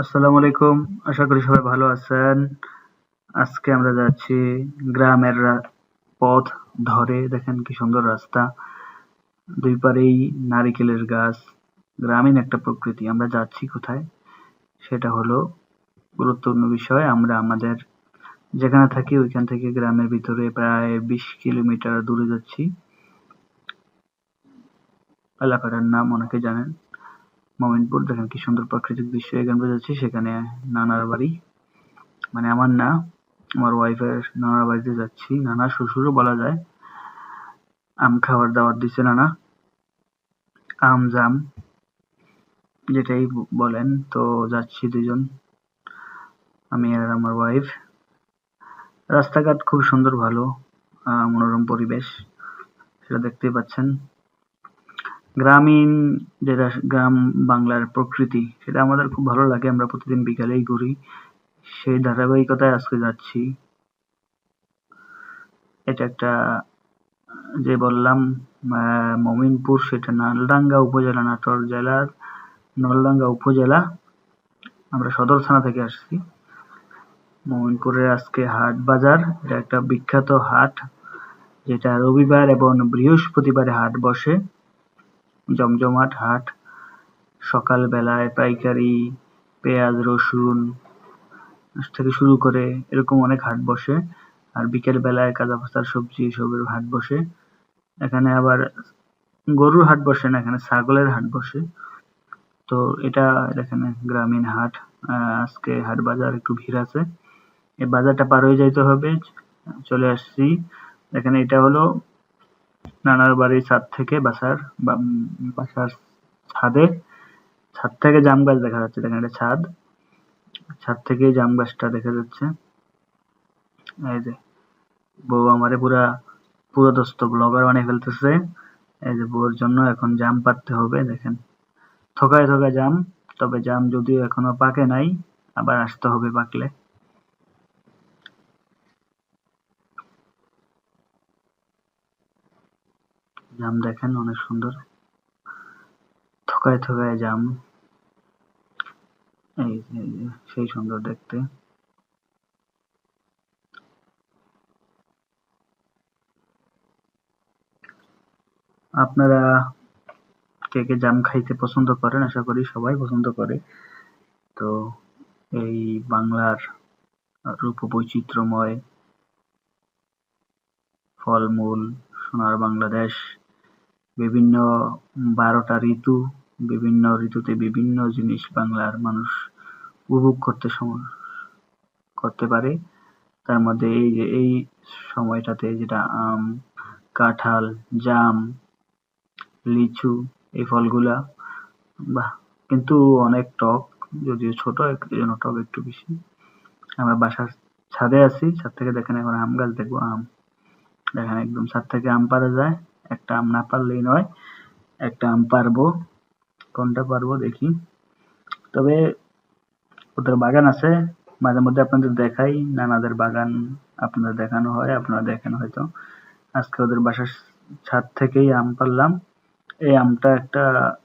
আসসালামু আলাইকুম। আশা করি সবাই ভালো আছেন। আজকে আমরা যাচ্ছি গ্রামের পথ ধরে। দেখেন কি সুন্দর রাস্তা। দুই পারেই নারিকেলের গাছ। গ্রামীণ একটা প্রকৃতি। আমরা যাচ্ছি কোথায়? সেটা হলো গুরুত্বপূর্ণ বিষয়, আমরা আমাদের যেখানে থাকি ওইখান থেকে গ্রামের ভিতরে প্রায় বিশ কিলোমিটার দূরে যাচ্ছি। এলাকাটার নাম অনেকে জানেন। মমিনপুর দেখেন কি সুন্দর প্রাকৃতিক দৃশ্য এখানে যাচ্ছি সেখানে নানার বাড়ি। মানে আমার না, আমার ওয়াইফের নানার বাড়িতে যাচ্ছি। নানা শ্বশুরও বলা যায়, আম খাবার দাবার দিচ্ছে নানা। আম, জাম, যেটাই বলেন, তো যাচ্ছি দুজন আমি আর আমার ওয়াইফ রাস্তাঘাট খুব সুন্দর, ভালো মনোরম পরিবেশ, সেটা দেখতেই পাচ্ছেন। গ্রামীণ যেটা গ্রাম বাংলার প্রকৃতি, সেটা আমাদের খুব ভালো লাগে। আমরা প্রতিদিন বিকালেই ঘুরি। সেই ধারাবাহিকতায় আজকে যাচ্ছি। এটা একটা, যে বললাম মমিনপুর, সেটা নালডাঙ্গা উপজেলা, নাটোর জেলার নলডাঙ্গা উপজেলা। আমরা সদর থানা থেকে আসছি। মমিনপুরের আজকে হাট বাজার, এটা একটা বিখ্যাত হাট, যেটা রবিবার এবং বৃহস্পতিবারে হাট বসে। জমজমাট হাট সকাল বেলায় পাইকারি, পেঁয়াজ, রসুন থেকে শুরু করে এরকম অনেক হাট বসে। আর বিকেল বেলায় কাঁচা পাতার সবজি এসবের হাট বসে। এখানে আবার গরুর হাট বসে না, এখানে ছাগলের হাট বসে। তো এটা এখানে গ্রামীণ হাট আজকে হাট বাজার একটু ভিড় আছে। এই বাজারটা পার হয়ে যাইতে হবে। চলে আসছি। এখানে এটা হলো নানার বাড়ির ছাদ থেকে বাসার বাসার ছাদে, ছাদ থেকে জাম গাছ দেখা যাচ্ছে দেখেন, এটা ছাদ। ছাদ থেকে জাম গাছটা দেখা যাচ্ছে। এই যে, বউ আমারে পুরা পুরোদস্ত ব্লগার বানিয়ে ফেলতেছে। এই যে বউর জন্য এখন জাম পাততে হবে, দেখেন। থোকায় থোকায় জাম, তবে জাম যদিও এখনও পাকে নাই, আবার আসতে হবে পাকলে। জাম দেখেন, অনেক সুন্দর। থোকায় থোকায় জাম। এই সেই সুন্দর দেখতে। আপনারা কে কে জাম খাইতে পছন্দ করেন, আশা করি সবাই পছন্দ করে। তো এই বাংলার রূপ বৈচিত্র্যময় ফলমূল সোনার বাংলাদেশ বিভিন্ন বারোটা ঋতু, বিভিন্ন ঋতুতে বিভিন্ন জিনিস বাংলার মানুষ উপভোগ করতে করতে পারে। তার মধ্যে এই যে, এই সময়টাতে যেটা আম, কাঁঠাল, জাম, লিচু, এই ফলগুলা, বাহ, কিন্তু অনেক টক, যদিও ছোট জন্য টক একটু বেশি। আমরা বাসার ছাদে আছি, ছাদ থেকে দেখেন এখন আম গাছ, দেখব আম। দেখেন একদম ছাদ থেকে আম পারা যায়। একটা আম না পারলেই নয়, একটা আম পারব, কোনটা পারব দেখি। তবে ওদের বাগান আছে, মাঝে মধ্যে আপনাদের দেখাই, নানাদের বাগান আপনাদের দেখানো হয়, আপনারা দেখেন হয়তো। আজকে ওদের বাসার ছাদ থেকেই আম পারলাম। এই আমটা একটা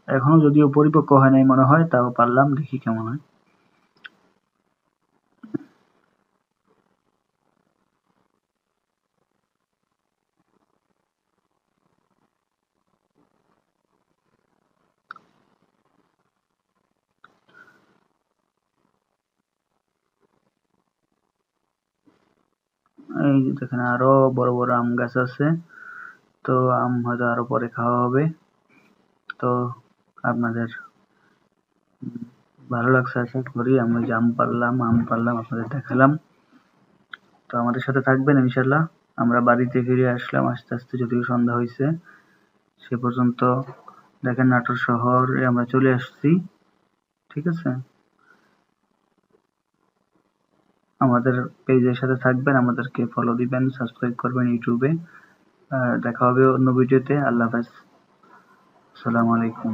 এখনও যদিও পরিপক্ক হয় নাই মনে হয়, তাও পারলাম, দেখি কেমন হয়। এই দেখেন আরও বড় বড় আম গাছ আছে। তো আম হয়তো আরও পরে খাওয়া হবে। তো আপনাদের ভালো লাগছে আশা করি। আমি জাম পারলাম, আম পারলাম, আপনাদের দেখালাম। তো আমাদের সাথে থাকবেন ইনশাল্লাহ আমরা বাড়িতে ফিরে আসলাম, আস্তে আস্তে যদিও সন্ধ্যা হয়েছে, সে পর্যন্ত দেখেন নাটোর শহরে আমরা চলে আসছি। ঠিক আছে? আমাদের পেজের সাথে থাকবেন, আমাদেরকে ফলো দিবেন সাবস্ক্রাইব করবেন ইউটিউবে। দেখা হবে অন্য ভিডিওতে আল্লাহ হাফেজ। আসসালামু আলাইকুম।